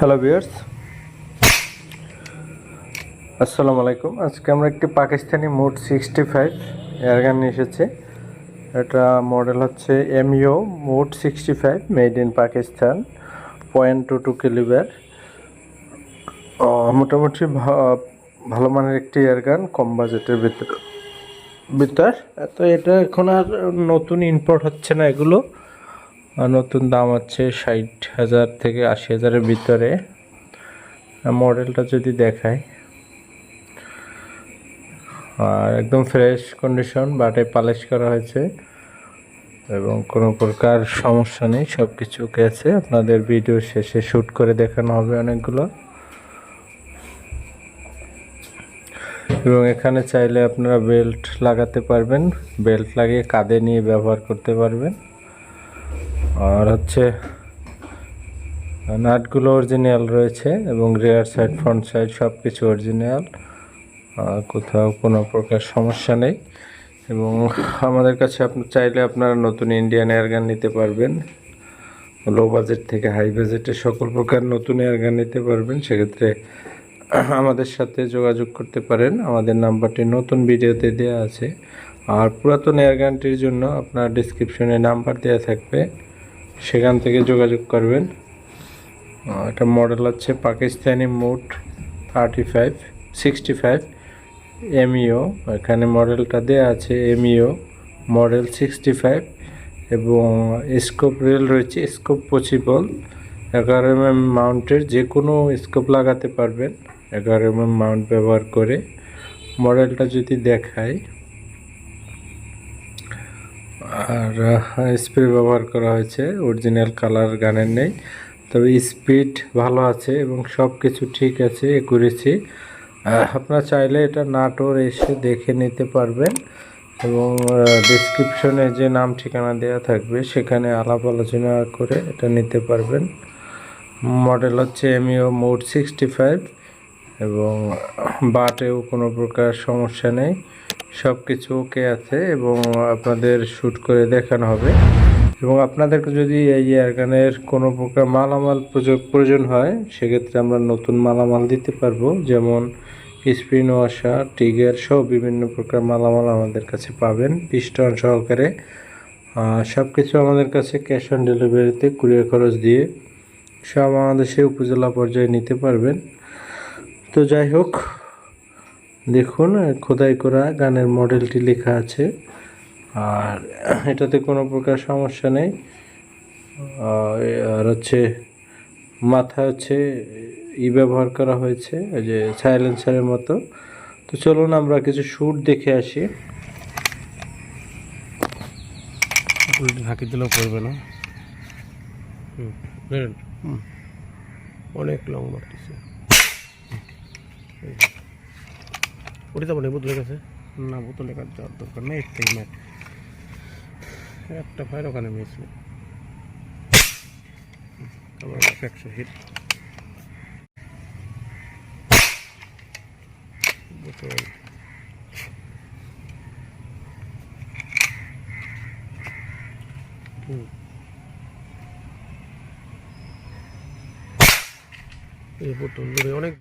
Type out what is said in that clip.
Hello viewers আসসালামু আলাইকুম আজকে আমরা একটি পাকিস্তানি মোট সিক্সটি ফাইভ এয়ারগান এসেছি। এটা মডেল হচ্ছে এমইও মোট sixty five made in Pakistan point two two কিলিবার মোটামুটি ভালো মানের একটি এয়ারগান কম বাজেটের ভিতর ভিতর। তো এটা এখন আর নতুন ইম্পোর্ট হচ্ছে না এগুলো। নতুন দাম হচ্ছে ষাট হাজার থেকে আশি হাজারের ভিতরে। মডেলটা যদি দেখায় আর একদম ফ্রেশ কন্ডিশন বাটে পালিশ করা হয়েছে। এবং কোনো প্রকার সমস্যা নেই সব কিছু আছে। আপনাদের ভিডিও শেষে শ্যুট করে দেখানো হবে অনেকগুলো। এবং এখানে চাইলে আপনারা বেল্ট লাগাতে পারবেন। বেল্ট লাগিয়ে কাঁধে নিয়ে ব্যবহার করতে পারবেন। আর হচ্ছে নাটগুলো অরিজিনাল রয়েছে এবং রেয়ার সাইড ফ্রন্ট সাইড সব কিছু অরিজিনাল কোথাও কোনো প্রকার সমস্যা নেই। এবং আমাদের কাছে আপনি চাইলে আপনারা নতুন ইন্ডিয়ান এয়ারগান নিতে পারবেন। লো বাজেট থেকে হাই বাজেটে সকল প্রকার নতুন এয়ারগান নিতে পারবেন। সেক্ষেত্রে আমাদের সাথে যোগাযোগ করতে পারেন। আমাদের নাম্বারটি নতুন ভিডিওতে দেওয়া আছে। আর পুরাতন এয়ারগানটির জন্য আপনার ডিসক্রিপশনে নাম্বার দেওয়া থাকবে। সেখান থেকে যোগাযোগ করবেন। এটা মডেল হচ্ছে Pakistani mood thirty five sixty five M E O এখানে মডেলটা দেওয়া আছে M E O model sixty five এবং স্কোপ রেল রয়েছে স্কোপ পসিবল এগারো এম এম মাউন্টের যে কোনো স্কোপ লাগাতে পারবেন। এগারো এম এম মাউন্ট ব্যবহার করে। মডেলটা যদি দেখায় আর স্প্রে ব্যবহার করা হয়েছে, অরিজিনাল কালার গানের নেই। তবে স্পিড ভালো আছে এবং সব কিছু ঠিক আছে করেছি আপনারা চাইলে এটা নাটোর এসে দেখে নিতে পারবেন এবং ডিসক্রিপশনে যে নাম, ঠিকানা দেওয়া থাকবে, সেখানে আলাপ আলোচনা করে এটা নিতে পারবেন। মডেল হচ্ছে এমইও মোড সিক্সটি ফাইভ এবং বাটেও কোনো প্রকার সমস্যা নেই। সব কিছু ওকে আছে এবং আপনাদের শ্যুট করে দেখানো হবে। এবং আপনাদেরকে যদি এই এয়ারগানের কোনো প্রকার মালামাল প্রয়োজন- হয়, সেক্ষেত্রে আমরা নতুন মালামাল দিতে পারব। যেমন স্পিন ওয়াশার টিগার সহ বিভিন্ন প্রকার মালামাল আমাদের কাছে পাবেন পিস্টন সহকারে। সব কিছু আমাদের কাছে ক্যাশ অন ডেলিভারিতে কুরিয়ার খরচ দিয়ে সব আমাদের সেই উপজেলা পর্যায়ে নিতে পারবেন। তো যাই হোক দেখুন খোদাই করা গানের মডেলটি লেখা আছে। আর এটাতে কোনো প্রকার সমস্যা নেই। আর হচ্ছে মাথা হচ্ছে ই ব্যবহার করা হয়েছে ওই যে সাইলেন্সারের মতো। তো চলুন আমরা কিছু শ্যুট দেখে আসি। ঝাঁকি দিলেও পড়বে না। অনেক লং মারতেছে। ওটা তো মানে বোতলে গেছে না, বোতলে কাজ যাওয়ার দরকার নেই, একটাই ম্যাট একটা ফায়ার ওখানে নেই আবার একশো হিট বোতল। এই বোতল অনেক